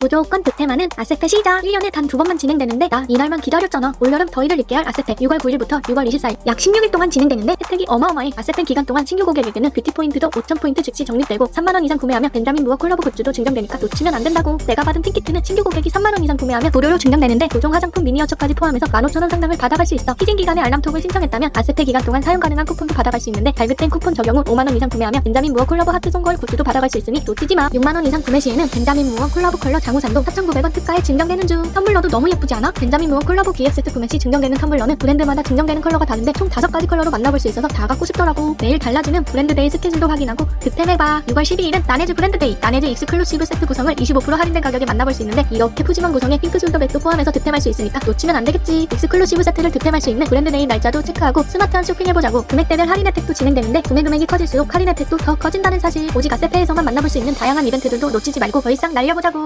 무조건 득템하는 아세페 시작. 1년에 단 두 번만 진행되는데 나 이날만 기다렸잖아. 올여름 더위를 잊게 할 아세페 6월 9일부터 6월 24일. 약 16일 동안 진행되는데 혜택이 어마어마해. 아세페 기간 동안 신규 고객에게는 뷰티 포인트도 5,000포인트 즉시 적립되고 3만 원 이상 구매하면 벤자민 무어 콜라보 굿즈도 증정되니까 놓치면 안 된다고. 내가 받은 틴키트는 신규 고객이 3만 원 이상 구매하면 무료로 증정되는데 조종 화장품 미니어처까지 포함해서 15,000원 상당을 받아갈 수 있어. 희진 기간에 알람톡을 신청했다면 아세페 기간 동안 사용 가능한 쿠폰도 받아갈 수 있는데 발급된 쿠폰 적용 후 5만 원 이상 구매하면 벤자민 무어 콜라보 하트 송걸 굿즈도 받아갈 수 있으니 놓치지 마. 6만 원 이상 구매 시에는 벤자민 무어 콜라보 컬러 장우산도 4,900원 특가에 증정되는 중. 텀블러도 너무 예쁘지 않아? 벤자민 무어 콜라보 기획 세트 구매 시 증정되는 텀블러는 브랜드마다 증정되는 컬러가 다른데 총 5가지 컬러로 만나볼 수 있어서 다 갖고 싶더라고. 매일 달라지는 브랜드데이 스케줄도 확인하고 득템해봐. 6월 12일은 나네즈 브랜드데이. 나네즈 익스클루시브 세트 구성을 25% 할인된 가격에 만나볼 수 있는데 이렇게 푸짐한 구성에 핑크 솔더백도 포함해서 득템할 수 있으니까 놓치면 안 되겠지. 익스클루시브 세트를 득템할 수 있는 브랜드데이 날짜도 체크하고 스마트한 쇼핑해보자고. 금액대별 할인 혜택도 진행되는데 구매 금액이 커질수록 할인 혜택도 더 커진다는 사실. 오직 아세페에서만 만나볼 수 있는 다양한 이벤트들도 놓치지 말고 더 이상 날려보자고